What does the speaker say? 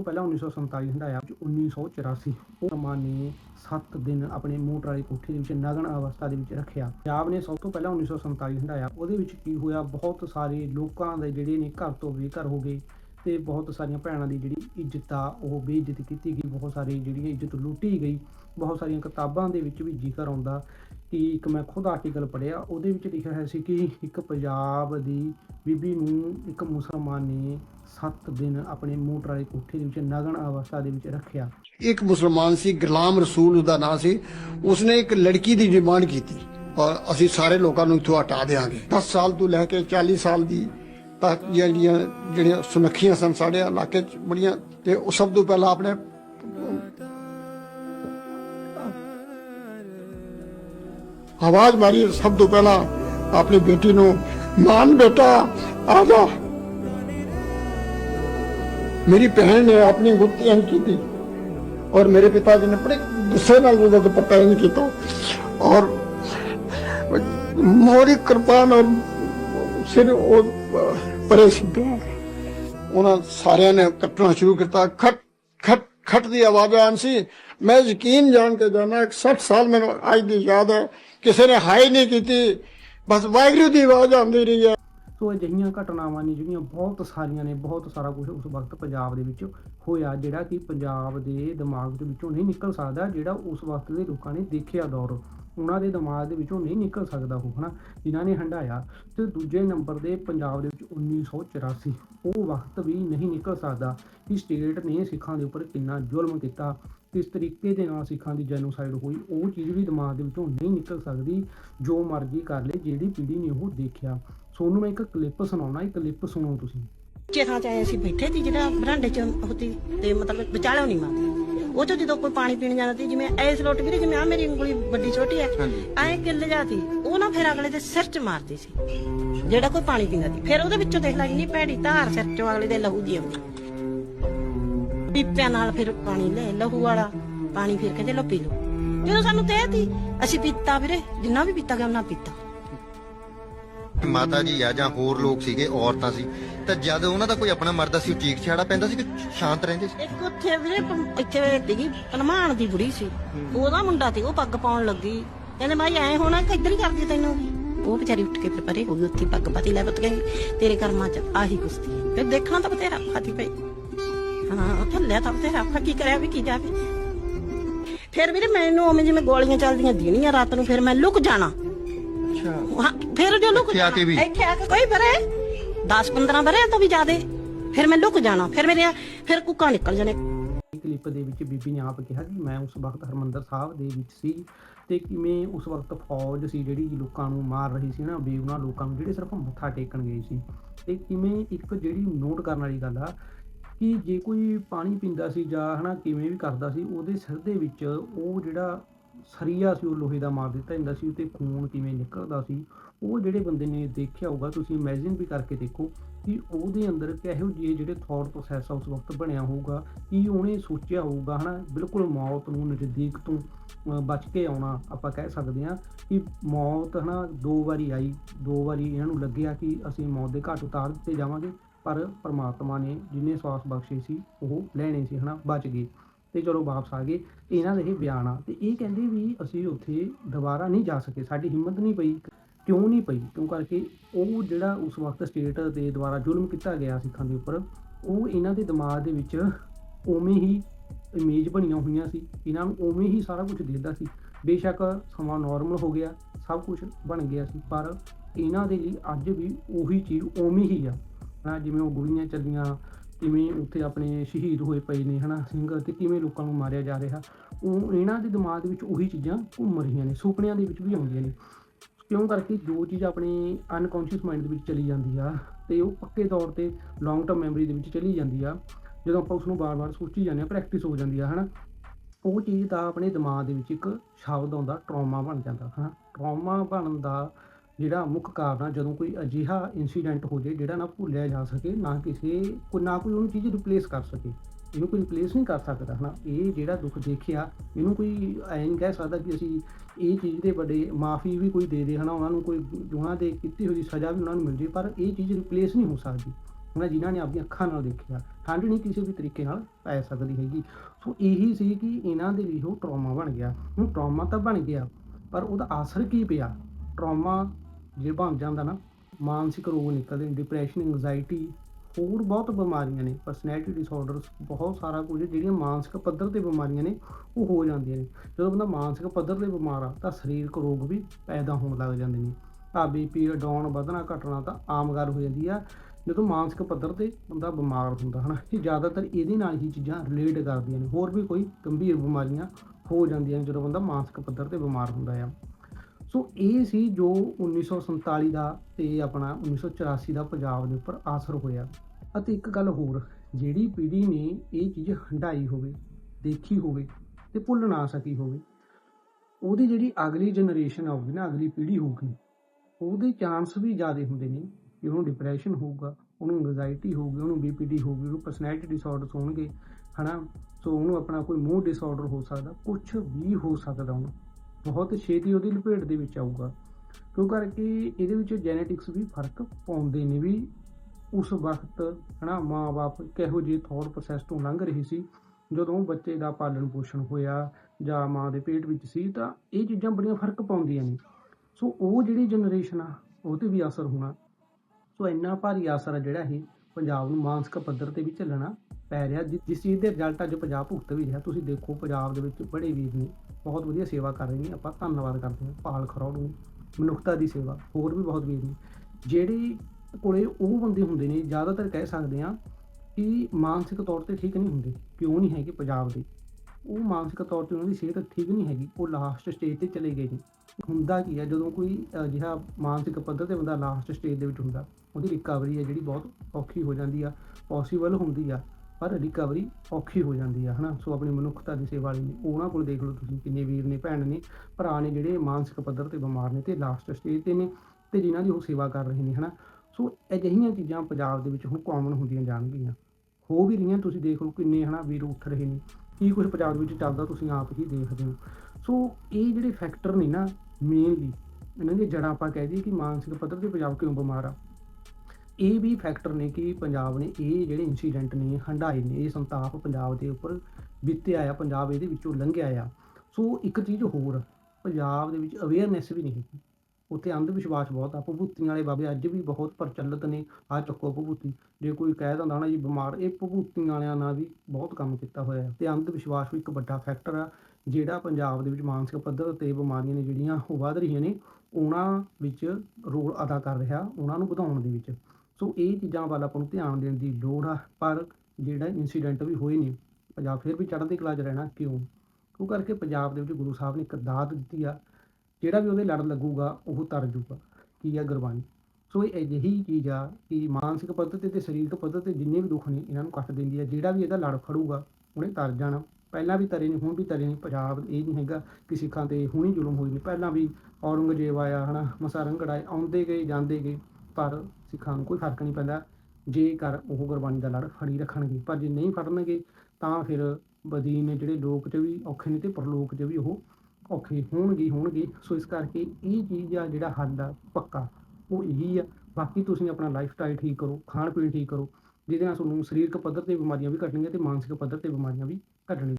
ਤੋਂ ਪਹਿਲਾਂ 1947 ਹੰਡਾਇਆ 1984 ਉਹ ਸਮਾਂ ਨੇ 7 ਦਿਨ ਆਪਣੇ ਮੋਟਰ ਵਾਲੀ ਕੋਠੀ ਦੇ ਵਿੱਚ ਨਗਨ ਅਵਸਥਾ ਦੇ ਵਿੱਚ ਰੱਖਿਆ। ਪੰਜਾਬ ਨੇ ਸਭ ਤੋਂ ਪਹਿਲਾਂ 1947 ਹੰਡਾਇਆ ਉਹਦੇ ਵਿੱਚ ਕੀ ਹੋਇਆ? ਬਹੁਤ ਸਾਰੇ ਲੋਕਾਂ ਦੇ ਜਿਹੜੇ ਨੇ ਘਰ ਤੋਂ ਬੇਘਰ ਹੋ ਗਏ ਤੇ ਬਹੁਤ ਸਾਰੀਆਂ ਭੈਣਾਂ ਦੀ ਜਿਹੜੀ ਇੱਜ਼ਤ ਆ, ਉਹ ਬੇਇੱਜ਼ਤ ਕੀਤੀ ਗਈ। ਬਹੁਤ ਸਾਰੀ ਜਿਹੜੀ ਇੱਜ਼ਤ ਲੁੱਟੀ ਗਈ। ਬਹੁਤ ਸਾਰੀਆਂ ਕਿਤਾਬਾਂ ਦੇ ਵਿੱਚ ਵੀ ਜ਼ਿਕਰ ਆਉਂਦਾ ਕਿ ਇੱਕ ਮੈਂ ਖੁਦ ਆਰਟੀਕਲ ਪੜ੍ਹਿਆ, ਉਹਦੇ ਵਿੱਚ ਲਿਖਿਆ ਹੋਇਆ ਸੀ ਕਿ ਇੱਕ ਪੰਜਾਬ ਦੀ ਬੀਬੀ ਨੂੰ ਇੱਕ ਮੁਸਲਮਾਨ ਨੇ 7 ਦਿਨ ਆਪਣੇ ਮੋਟਰ ਵਾਲੀ ਕੋਠੀ ਦੇ ਵਿੱਚ ਨਗਨ ਅਵਸਥਾ ਦੇ ਵਿੱਚ ਰੱਖਿਆ। ਇੱਕ ਮੁਸਲਮਾਨ ਸੀ, ਗੁਲਾਮ ਰਸੂਲ, ਉਹਦਾ ਨਾਂ ਸੀ। ਉਸਨੇ ਇੱਕ ਲੜਕੀ ਦੀ ਡਿਮਾਂਡ ਕੀਤੀ ਔਰ ਅਸੀਂ ਸਾਰੇ ਲੋਕਾਂ ਨੂੰ ਇੱਥੋਂ ਹਟਾ ਦੇਾਂਗੇ 10 ਸਾਲ ਤੋਂ ਲੈ ਕੇ 40 ਸਾਲ ਦੀ ਤੱਕ ਜਿਹੜੀਆਂ ਜਿਹੜੀਆਂ ਸੁਨੱਖੀਆਂ ਸਨ ਸਾਡੇ ਇਲਾਕੇ ਚ ਬੜੀਆਂ ਤੇ ਉਹ ਸਭ ਤੋਂ ਪਹਿਲਾਂ ਆਪਣੇ ਆਵਾਜ਼ ਮਾਰੀ, ਸਭ ਤੋਂ ਪਹਿਲਾਂ ਆਪਣੀ ਬੇਟੀ ਨੂੰ, ਮਾਨ ਬੇਟਾ, ਆ ਜਾ। ਮੇਰੀ ਭੈਣ ਨੇ ਆਪਣੀ ਗੁੱਤੀ ਕੀਤੀ ਔਰ ਮੇਰੇ ਪਿਤਾ ਜੀ ਨੇ ਬੜੇ ਗੁੱਸੇ ਨਾਲ ਉਹਦਾ ਦੁਪੱਟਾ ਇੰਝ ਕੀਤਾ ਔਰ ਮੋਰੀ ਕਿਰਪਾਨ ਔਰ ਸਿਰ ਉਹ ਪਰੇ ਸਿੱਧਾ ਉਹਨਾਂ ਸਾਰਿਆਂ ਨੇ ਕੱਟਣਾ ਸ਼ੁਰੂ ਕੀਤਾ। ਖਟ ਖਟ ਖਟ ਦੀ ਆਵਾਜ਼ ਆਨ ਸੀ। ਮੈਂ ਯਕੀਨ ਜਾਣ ਕੇ ਜਾਣਾ 60 ਸਾਲ ਮੈਨੂੰ ਅੱਜ ਦੀ ਯਾਦ ਹੈ। ਕਿਸੇ ਨੇ ਹਾਈ ਨਹੀਂ ਕੀਤੀ। ਬਸ ਵਾਹਿਗੁਰੂ ਦੀ ਆਵਾਜ਼ ਆਉਂਦੀ ਰਹੀ ਹੈ। ਸੋ ਅਜਿਹੀਆਂ ਘਟਨਾਵਾਂ ਨੇ ਜਿਹੜੀਆਂ ਬਹੁਤ ਸਾਰੀਆਂ ਨੇ, ਬਹੁਤ ਸਾਰਾ ਕੁਝ ਉਸ ਵਕਤ ਪੰਜਾਬ ਦੇ ਵਿੱਚ ਹੋਇਆ, ਜਿਹੜਾ ਕਿ ਪੰਜਾਬ ਦੇ ਦਿਮਾਗ ਦੇ ਵਿੱਚੋਂ ਨਹੀਂ ਨਿਕਲ ਸਕਦਾ, ਜਿਹੜਾ ਉਸ ਵਕਤ ਦੇ ਲੋਕਾਂ ਨੇ ਦੇਖਿਆ ਦੌਰ। ਉਹਨਾਂ ਦੇ ਦਿਮਾਗ ਦੇ ਵਿੱਚੋਂ ਨਹੀਂ ਨਿਕਲ ਸਕਦਾ ਉਹ, ਹਨਾ? ਜਿਨ੍ਹਾਂ ਨੇ ਹੰਡਾਇਆ ਤੇ ਦੂਜੇ ਨੰਬਰ ਦੇ ਪੰਜਾਬ ਦੇ ਵਿੱਚ 1984 ਉਹ ਵਕਤ ਵੀ ਨਹੀਂ ਨਿਕਲ ਸਕਦਾ ਕਿ ਸਟੇਟ ਨੇ ਸਿੱਖਾਂ ਦੇ ਉੱਪਰ ਕਿੰਨਾ ਜ਼ੁਲਮ ਕੀਤਾ। ਕਿਸ ਤਰੀਕੇ ਦੇ ਨਾਲ ਸਿੱਖਾਂ ਦੀ ਜੈਨੋਸਾਈਡ ਹੋਈ, ਉਹ ਚੀਜ਼ ਵੀ ਦਿਮਾਗ ਦੇ ਵਿੱਚੋਂ ਨਹੀਂ ਨਿਕਲ ਸਕਦੀ, ਜੋ ਮਰਜ਼ੀ ਕਰ ਲੇ, ਜਿਹੜੀ ਪੀੜ੍ਹੀ ਨੇ ਉਹ ਦੇਖਿਆ। ਸੋਨੂੰ ਮੈਂ ਇੱਕ ਕਲਿੱਪ ਸੁਣਾਉਣਾ ਇੱਕ ਕਲਿੱਪ ਸੁਣੋ ਤੁਸੀਂ। ਉੱਚੇ ਥਾਂ 'ਚ ਆਏ ਅਸੀਂ ਬੈਠੇ ਸੀ ਜਿਹੜਾ ਬਰਾਂਡੇ 'ਚ ਹੁੰਦੀ ਤੇ ਮਤਲਬ ਵਿਚਾਲਿਓ ਨਹੀਂ ਮਾਰਦੀ ਉਹ 'ਚੋਂ ਜਦੋਂ ਕੋਈ ਪਾਣੀ ਪੀਣ ਜਾਂਦਾ ਸੀ ਜਿਵੇਂ ਐਸ ਲੋਟ ਵੀਰੇ ਜਿਵੇਂ ਆ ਮੇਰੀ ਉਂਗਲੀ ਵੱਡੀ ਛੋਟੀ ਹੈ ਐ ਕਿੱਲ ਜਾਂਦੀ ਉਹ ਨਾ ਫਿਰ ਅਗਲੇ ਦੇ ਸਿਰ 'ਚ ਮਾਰਦੀ ਸੀ। ਜਿਹੜਾ ਕੋਈ ਪਾਣੀ ਪੀਂਦਾ ਸੀ। ਫਿਰ ਉਹਦੇ ਵਿੱਚੋਂ ਦੇਖ ਲੈ ਇੰਨੀ ਭੈੜੀ ਧਾਰ ਸਿਰ 'ਚੋਂ ਅਗਲੇ ਦੇ ਲਹੂ ਦੀ ਆਉਂਦੀ। ਪੀਪਿਆਂ ਨਾਲ ਫਿਰ ਪਾਣੀ ਲੈ ਲਹੂ ਵਾਲਾ ਪਾਣੀ ਫਿਰ ਕਹਿੰਦੇ ਲੋ ਪੀ ਲਓ। ਜਦੋਂ ਸਾਨੂੰ ਤੇ ਤੀ ਅਸੀਂ ਪੀਤਾ ਵੀਰੇ ਜਿੰਨਾ ਵੀ ਪੀਤਾ ਗਿਆ ਉਹਨਾਂ ਪੀਤਾ। ਮਾਤਾ ਜੀ ਆ ਜਾਂ ਹੋਰ ਲੋਕ ਸੀਗੇ ਔਰਤਾਂ ਸੀ ਤਾਂ ਜਦ ਉਹਨਾਂ ਦਾ ਕੋਈ ਆਪਣਾ ਮਰਦਾ ਸੀ ਉਹ ਚੀਕ ਛਾੜਾ ਪੈਂਦਾ ਸੀ ਕਿ ਸ਼ਾਂਤ ਰਹਿੰਦੇ ਸੀ? ਇੱਕ ਉੱਥੇ ਵੀਰੇ ਪ- ਇੱਥੇ ਸੀਗੀ ਪਨਮਾਨ ਦੀ ਬੁੜੀ ਸੀ। ਉਹਦਾ ਮੁੰਡਾ ਤੇ ਉਹ ਪੱਗ ਪਾਉਣ ਲੱਗੀ। ਕਹਿੰਦੇ ਭਾਈ ਐ ਹੋਣਾ ਕਿ ਇੱਧਰ ਹੀ ਕਰਦੀ ਤੈਨੂੰ। ਉਹ ਵਿਚਾਰੀ ਉੱਠ ਕੇ ਫਿਰ ਪਰੇ ਹੋ ਗਈ ਉੱਥੇ ਪੱਗ ਪਾਤੀ ਲੈ ਪੁੱਤ ਗਈ। ਤੇਰੇ ਕਰਮਾਂ ਚ ਆਹੀ ਕੁਸਤੀ ਹੈ। ਫਿਰ ਦੇਖਣਾ ਤਾਂ ਬਤੇਰਾ ਖਾਤੀ ਪਈ ਹਾਂ ਥੱਲੇ ਤਾਂ ਬਤੇਰਾ ਆਪਾਂ ਕੀ ਕਰਿਆ ਵੀ ਕੀ ਜਾਵੇ। ਫਿਰ ਵੀਰੇ ਮੈਨੂੰ ਉਵੇਂ ਜਿਵੇਂ ਗੋਲੀਆਂ ਚੱਲਦੀਆਂ ਦੀਨੀਆਂ ਰਾਤ ਨੂੰ ਫਿਰ ਮੈਂ ਲੁਕ ਜਾਣਾ। ਹਾਂ, ਫਿਰ ਜੋ ਲੁਕ ਇੱਥੇ ਆ ਕੇ ਵੀ? ਜਾਣਾ, ਇੱਥੇ ਆ ਕੇ ਕੋਈ ਬਰੇ 10 15 ਬਰੇ ਤਾਂ ਵੀ ਜ਼ਿਆਦੇ। ਫਿਰ ਮੈਂ ਲੁਕ ਜਾਣਾ। ਫਿਰ ਮੇਰੇ ਫਿਰ ਕੁੱਕਾ ਨਿਕਲ ਜਾਣੇ। ਕਲਿੱਪ ਦੇ ਵਿੱਚ ਬੀਬੀ ਨੇ ਆਪ ਕਿਹਾ ਕਿ ਮੈਂ ਉਸ ਵਕਤ ਹਰਮੰਦਰ ਸਾਹਿਬ ਦੇ ਵਿੱਚ ਸੀ ਤੇ ਕਿਵੇਂ ਉਸ ਵਕਤ ਫੌਜ ਸੀ ਜਿਹੜੀ ਲੋਕਾਂ ਨੂੰ ਮਾਰ ਰਹੀ ਸੀ ਨਾ ਬੇਗੁਨਾਹ ਲੋਕਾਂ ਨੂੰ ਜਿਹੜੇ ਸਿਰਫ ਮੱਥਾ ਟੇਕਣ ਗਏ ਸੀ। ਤੇ ਕਿਵੇਂ ਇੱਕ ਜਿਹੜੀ ਨੋਟ ਕਰਨ ਵਾਲੀ ਗੱਲ ਆ ਕਿ ਜੇ ਕੋਈ ਪਾਣੀ ਪੀਂਦਾ ਸੀ ਜਾਂ ਹਨਾ ਕਿਵੇਂ ਵੀ ਕਰਦਾ ਸੀ ਉਹਦੇ ਸਿਰ ਦੇ ਵਿੱਚ ਉਹ ਜਿਹੜਾ ਸਰੀਆ ਸੀ ਉਹ ਲੋਹੇ ਦਾ ਮਾਰ ਦਿੱਤਾ ਜਾਂਦਾ ਸੀ ਉਤੇ ਖੂਨ ਕਿਵੇਂ ਨਿਕਲਦਾ ਸੀ, ਉਹ ਜਿਹੜੇ ਬੰਦੇ ਨੇ ਦੇਖਿਆ ਹੋਊਗਾ, ਤੁਸੀਂ ਇਮੇਜਿਨ ਵੀ ਕਰਕੇ ਦੇਖੋ ਕਿ ਉਹਦੇ ਅੰਦਰ ਕਿਹੋ ਜਿਹੇ ਜਿਹੜੇ ਥੌਟ ਪ੍ਰੋਸੈਸ ਆ ਉਸ ਵਕਤ ਬਣਿਆ ਹੋਊਗਾ, ਕਿ ਉਹਨੇ ਸੋਚਿਆ ਹੋਊਗਾ, ਹਨਾ, ਬਿਲਕੁਲ ਮੌਤ ਨੂੰ ਨਜ਼ਦੀਕ ਤੋਂ ਬਚ ਕੇ ਆਉਣਾ ਆਪਾਂ ਕਹਿ ਸਕਦੇ ਹਾਂ ਕਿ ਮੌਤ, ਹਨਾ, ਦੋ ਵਾਰੀ ਆਈ, ਦੋ ਵਾਰੀ ਇਹਨਾਂ ਨੂੰ ਲੱਗਿਆ ਕਿ ਅਸੀਂ ਮੌਤ ਦੇ ਘਾਟ ਉਤਾਰ ਦਿੱਤੇ ਜਾਵਾਂਗੇ, ਪਰ ਪਰਮਾਤਮਾ ਨੇ ਜਿੰਨੇ ਸਵਾਸ ਬਖਸ਼ੇ ਸੀ, ਉਹ ਲੈਣੇ ਸੀ, ਹਨਾ, ਬਚ ਗਏ। ਤੇ ਚਲੋ ਵਾਪਸ ਆ ਗਏ। ਇਹਨਾਂ ਦੇ ਇਹ ਬਿਆਨ ਆ। ਤੇ ਇਹ ਕਹਿੰਦੇ ਵੀ ਅਸੀਂ ਉੱਥੇ ਦੁਬਾਰਾ ਨਹੀਂ ਜਾ ਸਕੇ। ਸਾਡੀ ਹਿੰਮਤ ਨਹੀਂ ਪਈ, ਕਿਉਂ ਨਹੀਂ ਪਈ? ਕਿਉਂ ਕਰਕੇ ਉਹ ਜਿਹੜਾ ਉਸ ਵਕਤ ਸਟੇਟ ਦੇ ਦੁਆਰਾ ਜ਼ੁਲਮ ਕੀਤਾ ਗਿਆ ਸਿੱਖਾਂ ਦੇ ਉੱਪਰ, ਉਹ ਇਹਨਾਂ ਦੇ ਦਿਮਾਗ ਦੇ ਵਿੱਚ ਉਵੇਂ ਹੀ ਇਮੇਜ ਬਣੀਆਂ ਹੋਈਆਂ ਸੀ। ਇਹਨਾਂ ਨੂੰ ਉਵੇਂ ਹੀ ਸਾਰਾ ਕੁਝ ਦਿਖਦਾ ਸੀ। ਬੇਸ਼ੱਕ ਸਮਾਂ ਨਾਰਮਲ ਹੋ ਗਿਆ, ਸਭ ਕੁਝ ਬਣ ਗਿਆ ਸੀ। ਪਰ ਇਹਨਾਂ ਦੇ ਲਈ ਅੱਜ ਵੀ ਉਹੀ ਚੀਜ਼ ਉਵੇਂ ਹੀ ਆ। ਹਨਾ ਜਿਵੇਂ ਉਹ ਗੋਲੀਆਂ ਚੱਲੀਆਂ ਕਿਵੇਂ ਉੱਥੇ ਆਪਣੇ ਸ਼ਹੀਦ ਹੋਏ ਪਏ ਨੇ, ਹਨਾ, ਸਿੰਘ ਤੇ ਕਿਵੇਂ ਲੋਕਾਂ ਨੂੰ ਮਾਰਿਆ ਜਾ ਰਿਹਾ। ਉਹ ਇਹਨਾਂ ਦੇ ਦਿਮਾਗ ਦੇ ਵਿੱਚ ਉਹੀ ਚੀਜ਼ਾਂ ਘੁੰਮ ਰਹੀਆਂ ਨੇ, ਸੁਪਨਿਆਂ ਦੇ ਵਿੱਚ ਵੀ ਆਉਂਦੀਆਂ ਨੇ। ਕਿਉਂ? ਕਰਕੇ ਜੋ ਚੀਜ਼ ਆਪਣੇ ਅਨਕੌਂਸ਼ੀਅਸ ਮਾਈਂਡ ਦੇ ਵਿੱਚ ਚਲੀ ਜਾਂਦੀ ਆ ਤੇ ਉਹ ਪੱਕੇ ਤੌਰ ਤੇ ਲੌਂਗ ਟਰਮ ਮੈਮਰੀ ਦੇ ਵਿੱਚ ਚਲੀ ਜਾਂਦੀ ਆ, ਜਦੋਂ ਆਪਾਂ ਉਸ ਨੂੰ ਬਾਰ-ਬਾਰ ਸੋਚੀ ਜਾਂਦੇ ਆ ਪ੍ਰੈਕਟਿਸ ਹੋ ਜਾਂਦੀ ਆ, ਹਨਾ। ਉਹ ਚੀਜ਼ ਦਾ ਆਪਣੇ ਦਿਮਾਗ ਦੇ ਵਿੱਚ ਇੱਕ ਸ਼ਬਦ ਆਉਂਦਾ ਟਰਾਮਾ ਬਣ ਜਾਂਦਾ, ਹਨਾ। ਟਰਾਮਾ ਬਣਨ ਦਾ ਜਿਹੜਾ ਮੁੱਖ ਕਾਰਨ ਆ, ਜਦੋਂ ਕੋਈ ਅਜਿਹਾ ਇਨਸੀਡੈਂਟ ਹੋ ਜੇ ਜਿਹੜਾ ਨਾ ਭੁੱਲਿਆ ਜਾ ਸਕੇ, ਨਾ ਕਿਸੇ ਕੋਈ ਨਾ ਕੋਈ ਉਹਨੂੰ ਚੀਜ਼ ਰਿਪਲੇਸ ਕਰ ਸਕੇ। ਇਹਨੂੰ ਕੋਈ ਰਿਪਲੇਸ ਨਹੀਂ ਕਰ ਸਕਦਾ, ਹਨਾ? ਇਹ ਜਿਹੜਾ ਦੁੱਖ ਦੇਖਿਆ, ਇਹਨੂੰ ਕੋਈ ਐ ਨਹੀਂ ਕਹਿ ਸਕਦਾ ਕਿ ਅਸੀਂ ਇਹ ਚੀਜ਼ ਦੇ ਵੱਡੇ ਮਾਫੀ ਵੀ ਕੋਈ ਦੇ ਦੇ, ਹਨਾ? ਉਹਨਾਂ ਨੂੰ ਕੋਈ ਉਹਨਾਂ ਦੇ ਕੀਤੀ ਹੋਈ ਸਜ਼ਾ ਵੀ ਉਹਨਾਂ ਨੂੰ ਮਿਲ ਜੇ, ਪਰ ਇਹ ਚੀਜ਼ ਰਿਪਲੇਸ ਨਹੀਂ ਹੋ ਸਕਦੀ। ਉਹਨਾਂ ਜਿਨ੍ਹਾਂ ਨੇ ਆਪਣੀਆਂ ਅੱਖਾਂ ਨਾਲ ਦੇਖਿਆ ਠੰਡ ਨਹੀਂ ਕਿਸੇ ਵੀ ਤਰੀਕੇ ਨਾਲ ਪੈ ਸਕਦੀ ਹੈਗੀ। ਸੋ ਇਹੀ ਸੀ ਕਿ ਇਹਨਾਂ ਦੇ ਲਈ ਉਹ ਟਰਾਮਾ ਬਣ ਗਿਆ। ਹੁਣ ਟਰਾਮਾ ਤਾਂ ਬਣ ਗਿਆ, ਪਰ ਉਹਦਾ ਅਸਰ ਕੀ ਪਿਆ? ਟਰਾਮਾ ਜੇ ਬਣ ਜਾਂਦਾ ਨਾ, ਮਾਨਸਿਕ ਰੋਗ ਨਿਕਲਦੇ ਨੇ ਡਿਪਰੈਸ਼ਨ ਐਂਗਜ਼ਾਇਟੀ ਹੋਰ ਬਹੁਤ ਬਿਮਾਰੀਆਂ ਨੇ ਪਰਸਨੈਲਿਟੀ ਡਿਸਆਰਡਰਸ ਬਹੁਤ ਸਾਰਾ ਕੁਝ, ਜਿਹੜੀਆਂ ਮਾਨਸਿਕ ਪੱਧਰ ਤੇ ਬਿਮਾਰੀਆਂ ਨੇ, ਉਹ ਹੋ ਜਾਂਦੀਆਂ ਨੇ। ਜਦੋਂ ਬੰਦਾ ਮਾਨਸਿਕ ਪੱਧਰ ਤੇ ਬਿਮਾਰ ਆ, ਤਾਂ ਸਰੀਰਕ ਰੋਗ ਵੀ ਪੈਦਾ ਹੋਣ ਲੱਗ ਜਾਂਦੇ ਨੇ। ਆ ਬੀਪੀ ਡਾਊਨ ਵਧਣਾ, ਘਟਣਾ ਤਾਂ ਆਮ ਗੱਲ ਹੋ ਜਾਂਦੀ ਆ। ਜਦੋਂ ਮਾਨਸਿਕ ਪੱਧਰ ਤੇ ਬੰਦਾ ਬਿਮਾਰ ਹੁੰਦਾ, ਹਨਾ, ਇਹ ਜ਼ਿਆਦਾਤਰ ਇਹਦੇ ਨਾਲ ਹੀ ਚੀਜ਼ਾਂ ਰਿਲੇਟ ਕਰਦੀਆਂ ਨੇ। ਹੋਰ ਵੀ ਕੋਈ ਗੰਭੀਰ ਬਿਮਾਰੀਆਂ ਹੋ ਜਾਂਦੀਆਂ ਨੇ ਜਦੋਂ ਬੰਦਾ ਮਾਨਸਿਕ ਪੱਧਰ ਤੇ ਬਿਮਾਰ ਹੁੰਦਾ ਆ। ਸੋ ਇਹ ਸੀ ਜੋ 1947 ਦਾ ਤੇ ਆਪਣਾ 1984 ਦਾ ਪੰਜਾਬ ਦੇ ਉੱਪਰ ਆਸਰ ਹੋਇਆ। ਅਤੇ ਇੱਕ ਗੱਲ ਹੋਰ, ਜਿਹੜੀ ਪੀੜ੍ਹੀ ਨੇ ਇਹ ਚੀਜ਼ ਹੰਡਾਈ ਹੋਵੇ, ਦੇਖੀ ਹੋਵੇ ਤੇ ਭੁੱਲ ਨਾ ਸਕੀ ਹੋਵੇ, ਉਹਦੀ ਜਿਹੜੀ ਅਗਲੀ ਜਨਰੇਸ਼ਨ ਆਊਗੀ ਨਾ, ਅਗਲੀ ਪੀੜ੍ਹੀ ਹੋਊਗੀ, ਉਹਦੇ ਚਾਂਸ ਵੀ ਜ਼ਿਆਦਾ ਹੁੰਦੇ ਨੇ ਕਿ ਉਹਨੂੰ ਡਿਪਰੈਸ਼ਨ ਹੋਊਗਾ, ਉਹਨੂੰ ਐਂਗਜ਼ਾਇਟੀ ਹੋਊਗੀ, ਉਹਨੂੰ ਬੀਪੀਡੀ ਹੋਊਗੀ, ਉਹਨੂੰ ਪਰਸਨੈਲਿਟੀ ਡਿਸਆਰਡਰਸ ਹੋਣਗੇ, ਹਨਾ? ਸੋ ਉਹਨੂੰ ਆਪਣਾ ਕੋਈ ਮੂਡ ਡਿਸਆਰਡਰ ਹੋ ਸਕਦਾ ਕੁਝ ਵੀ ਹੋ ਸਕਦਾ ਉਹਨੂੰ। ਬਹੁਤ ਛੇਤੀ ਉਹਦੀ ਲਪੇਟ ਦੇ ਵਿੱਚ ਆਊਗਾ। ਕਿਉਂ ਕਰਕੇ ਇਹਦੇ ਵਿੱਚ ਜੈਨੇਟਿਕਸ ਵੀ ਫ਼ਰਕ ਪਾਉਂਦੇ ਨੇ ਵੀ ਉਸ ਵਕਤ, ਹਨਾ, ਮਾਂ-ਬਾਪ ਕਿਹੋ ਜਿਹੇ ਥੌਟ ਪ੍ਰੋਸੈਸ ਤੋਂ ਲੰਘ ਰਹੀ ਸੀ। ਜਦੋਂ ਬੱਚੇ ਦਾ ਪਾਲਣ ਪੋਸ਼ਣ ਹੋਇਆ ਜਾਂ ਮਾਂ ਦੇ ਪੇਟ ਵਿੱਚ ਸੀ, ਤਾਂ ਇਹ ਚੀਜ਼ਾਂ ਬੜੀਆਂ ਫ਼ਰਕ ਪਾਉਂਦੀਆਂ ਨੇ। ਸੋ ਉਹ ਜਿਹੜੀ ਜਨਰੇਸ਼ਨ ਆ, ਉਹ ਤੇ ਵੀ ਅਸਰ ਹੋਣਾ। ਸੋ ਇੰਨਾ ਭਾਰੀ ਅਸਰ ਆ ਜਿਹੜਾ ਇਹ ਪੰਜਾਬ ਨੂੰ ਮਾਨਸਿਕ ਪੱਧਰ ਤੇ ਵੀ ਝੱਲਣਾ ਪੈ ਰਿਹਾ। ਜਿਸ ਜਿਸ ਚੀਜ਼ ਦੇ ਰਿਜ਼ਲਟ ਅੱਜ ਪੰਜਾਬ ਭੁਗਤ ਵੀ ਰਿਹਾ, ਤੁਸੀਂ ਦੇਖੋ ਪੰਜਾਬ ਦੇ ਵਿੱਚ ਬੜੇ ਵੀਰ ਨੇ ਬਹੁਤ ਵਧੀਆ ਸੇਵਾ ਕਰ ਰਹੇ ਨੇ। ਆਪਾਂ ਧੰਨਵਾਦ ਕਰਦੇ ਹਾਂ ਪਾਲ ਖਰੋੜ ਨੂੰ, ਮਨੁੱਖਤਾ ਦੀ ਸੇਵਾ, ਹੋਰ ਵੀ ਬਹੁਤ ਵੀਰ ਨੇ। ਜਿਹੜੇ ਕੋਲੇ ਉਹ ਬੰਦੇ ਹੁੰਦੇ ਨੇ, ਜ਼ਿਆਦਾਤਰ ਕਹਿ ਸਕਦੇ ਆ ਕਿ ਮਾਨਸਿਕ ਤੌਰ ਤੇ ਠੀਕ ਨਹੀਂ ਹੁੰਦੇ, ਕਿਉਂ ਨਹੀਂ ਹੈਗੇ ਪੰਜਾਬ ਦੇ। ਉਹ ਮਾਨਸਿਕ ਤੌਰ ਤੇ ਉਹਨਾਂ ਦੀ ਸਿਹਤ ਠੀਕ ਨਹੀਂ ਹੈਗੀ, ਉਹ ਲਾਸਟ ਸਟੇਜ ਤੇ ਚਲੇ ਗਏ ਨੇ। ਹੁੰਦਾ ਕੀ ਹੈ, ਜਦੋਂ ਕੋਈ ਅਜਿਹਾ ਮਾਨਸਿਕ ਪੱਧਰ ਤੇ ਬੰਦਾ ਲਾਸਟ ਸਟੇਜ ਦੇ ਵਿੱਚ ਹੁੰਦਾ, ਉਹਦੀ ਰਿਕਵਰੀ ਹੈ ਜਿਹੜੀ ਬਹੁਤ ਔਖੀ ਹੋ ਜਾਂਦੀ ਆ ਪੋਸੀਬਲ ਹੁੰਦੀ ਆ। ਪਰ ਰਿਕਵਰੀ ਔਖੀ ਹੋ ਜਾਂਦੀ ਆ, ਹਨਾ? ਸੋ ਆਪਣੀ ਮਨੁੱਖਤਾ ਦੀ ਸੇਵਾ ਲਈ ਉਹਨਾਂ ਕੋਲ ਦੇਖ ਲਓ ਤੁਸੀਂ ਕਿੰਨੇ ਵੀਰ ਨੇ, ਭੈਣ ਨੇ, ਭਰਾ ਨੇ ਜਿਹੜੇ ਮਾਨਸਿਕ ਪੱਧਰ ਤੇ ਬਿਮਾਰ ਨੇ ਤੇ ਲਾਸਟ ਸਟੇਜ ਤੇ ਨੇ ਤੇ ਜਿਨ੍ਹਾਂ ਦੀ ਉਹ ਸੇਵਾ ਕਰ ਰਹੇ ਨੇ, ਹਨਾ? ਸੋ ਅਜਿਹੀਆਂ ਚੀਜ਼ਾਂ ਪੰਜਾਬ ਦੇ ਵਿੱਚ ਹੁਣ ਕਾਮਨ ਹੁੰਦੀਆਂ ਜਾਣਗੀਆਂ। ਹੋ ਵੀ ਰਹੀਆਂ, ਤੁਸੀਂ ਦੇਖ ਲਓ ਕਿੰਨੇ, ਹਨਾ, ਵੀਰ ਉੱਠ ਰਹੇ ਨੇ। ਕੀ ਕੁਝ ਪੰਜਾਬ ਦੇ ਵਿੱਚ ਚੱਲਦਾ ਤੁਸੀਂ ਆਪ ਹੀ ਦੇਖਦੇ ਹੋ। ਸੋ ਇਹ ਜਿਹੜੇ ਫੈਕਟਰ ਨੇ ਨਾ ਮੇਨਲੀ ਇਹਨਾਂ ਦੀਆਂ ਜੜ੍ਹਾਂ ਆਪਾਂ ਕਹਿ ਦਈਏ ਕਿ ਮਾਨਸਿਕ ਪੱਧਰ ਤੇ ਪੰਜਾਬ ਕਿਉਂ ਬਿਮਾਰ ਆ? ਇਹ ਵੀ ਫੈਕਟਰ ਨੇ ਕਿ ਪੰਜਾਬ ਨੇ ਇਹ ਜਿਹੜੇ ਇਨਸੀਡੈਂਟ ਨੇ ਹੰਡਾਏ ਨੇ, ਇਹ ਸੰਤਾਪ ਪੰਜਾਬ ਦੇ ਉੱਪਰ ਬੀਤਿਆ ਆ, ਪੰਜਾਬ ਇਹਦੇ ਵਿੱਚੋਂ ਲੰਘਿਆ ਆ। ਸੋ ਇੱਕ ਚੀਜ਼ ਹੋਰ, ਪੰਜਾਬ ਦੇ ਵਿੱਚ ਅਵੇਅਰਨੈਸ ਵੀ ਨਹੀਂ ਉੱਥੇ ਅੰਧ ਵਿਸ਼ਵਾਸ ਬਹੁਤ ਆ ਭਭੂਤੀਆਂ ਵਾਲੇ ਬਾਬੇ ਅੱਜ ਵੀ ਬਹੁਤ ਪ੍ਰਚਲਿਤ ਨੇ, ਆ ਚੱਕੋ ਭਭੂਤੀ ਜੇ ਕੋਈ ਕਹਿ ਦਿੰਦਾ ਨਾ ਜੀ ਬਿਮਾਰ, ਇਹ ਭਭੂਤੀਆਂ ਵਾਲਿਆਂ ਨਾਲ ਵੀ ਬਹੁਤ ਕੰਮ ਕੀਤਾ ਹੋਇਆ ਹੈ ਤੇ ਅੰਧ ਵਿਸ਼ਵਾਸ ਵੀ ਇੱਕ ਵੱਡਾ ਫੈਕਟਰ ਆ, ਜਿਹੜਾ ਪੰਜਾਬ ਦੇ ਵਿੱਚ ਮਾਨਸਿਕ ਪੱਧਰ ਤੇ ਬਿਮਾਰੀਆਂ ਨੇ ਜਿਹੜੀਆਂ ਉਹ ਵੱਧ ਰਹੀਆਂ ਨੇ, ਉਹਨਾਂ ਵਿੱਚ ਰੋਲ ਅਦਾ ਕਰ ਰਿਹਾ, ਉਹਨਾਂ ਨੂੰ ਵਧਾਉਣ ਦੇ ਵਿੱਚ। ਸੋ ਇਹ ਚੀਜ਼ਾਂ ਵੱਲ ਆਪਾਂ ਨੂੰ ਧਿਆਨ ਦੇਣ ਦੀ ਲੋੜ ਆ, ਪਰ ਜਿਹੜਾ ਇਨਸੀਡੈਂਟ ਵੀ ਹੋਏ ਨੇ, ਪੰਜਾਬ ਫਿਰ ਵੀ ਚੜ੍ਹਦੀ ਕਲਾ 'ਚ ਰਹਿਣਾ ਕਿਉਂ? ਕਿਉਂ ਕਰਕੇ ਪੰਜਾਬ ਦੇ ਵਿੱਚ ਗੁਰੂ ਸਾਹਿਬ ਨੇ ਇੱਕ ਦਾਤ ਦਿੱਤੀ ਆ, ਜਿਹੜਾ ਵੀ ਉਹਦੇ ਲੜ ਲੱਗੂਗਾ, ਉਹ ਤਰ ਜੂਗਾ। ਕੀ ਆ ਗੁਰਬਾਣੀ? ਸੋ ਇਹ ਅਜਿਹੀ ਚੀਜ਼ ਆ, ਕਿ ਮਾਨਸਿਕ ਪੱਧਰ ਤੇ ਤੇ ਸਰੀਰਕ ਪੱਧਰ ਤੇ ਜਿੰਨੇ ਵੀ ਦੁੱਖ ਨੇ, ਇਹਨਾਂ ਨੂੰ ਕੱਟ ਦਿੰਦੀ ਆ। ਜਿਹੜਾ ਵੀ ਇਹਦਾ ਲੜ ਫੜੂਗਾ ਉਹਨੇ ਤਰ ਜਾਣਾ। ਪਹਿਲਾਂ ਵੀ ਤਰੇ ਨੇ, ਹੁਣ ਵੀ ਤਰੇ ਨੇ, ਪੰਜਾਬ ਇਹ ਨਹੀਂ ਹੈਗਾ ਕਿ ਸਿੱਖਾਂ ਤੇ ਹੁਣੀ ਜ਼ੁਲਮ ਹੋਈ ਨੇ। ਪਹਿਲਾਂ ਵੀ ਔਰੰਗਜ਼ੇਬ ਆਇਆ, ਹਨਾ, ਮਸਾ ਆਏ ਆਉਂਦੇ ਗਏ, ਜਾਂਦੇ ਗਏ, ਪਰ ਸਿੱਖਾਂ ਨੂੰ ਕੋਈ ਫ਼ਰਕ ਨਹੀਂ ਪੈਂਦਾ। ਜੇਕਰ ਉਹ ਗੁਰਬਾਣੀ ਦਾ ਲੜ ਫੜੀ ਰੱਖਣਗੇ, ਪਰ ਜੇ ਨਹੀਂ ਫੜਨਗੇ, ਤਾਂ ਫਿਰ ਬਦੀਨ ਨੇ ਜਿਹੜੇ ਲੋਕ 'ਚ ਵੀ ਔਖੇ ਨੇ ਤੇ ਪਰਲੋਕ 'ਚ ਵੀ ਉਹ ਔਖੇ ਹੋਣਗੇ ਹੋਣਗੇ। ਸੋ ਇਸ ਕਰਕੇ ਇਹ ਚੀਜ਼ ਆ ਜਿਹੜਾ ਹੱਲ ਆ, ਪੱਕਾ। ਉਹ ਇਹੀ ਆ। ਬਾਕੀ ਤੁਸੀਂ ਆਪਣਾ ਲਾਈਫ ਸਟਾਈਲ ਠੀਕ ਕਰੋ ਖਾਣ ਪੀਣ ਠੀਕ ਕਰੋ, ਜਿਹਦੇ ਨਾਲ ਤੁਹਾਨੂੰ ਸਰੀਰਕ ਪੱਧਰ ਤੇ ਬਿਮਾਰੀਆਂ ਵੀ ਘਟਣਗੀਆਂ ਤੇ ਮਾਨਸਿਕ ਪੱਧਰ ਤੇ ਬਿਮਾਰੀਆਂ ਵੀ ਘਟਣਗੀਆਂ।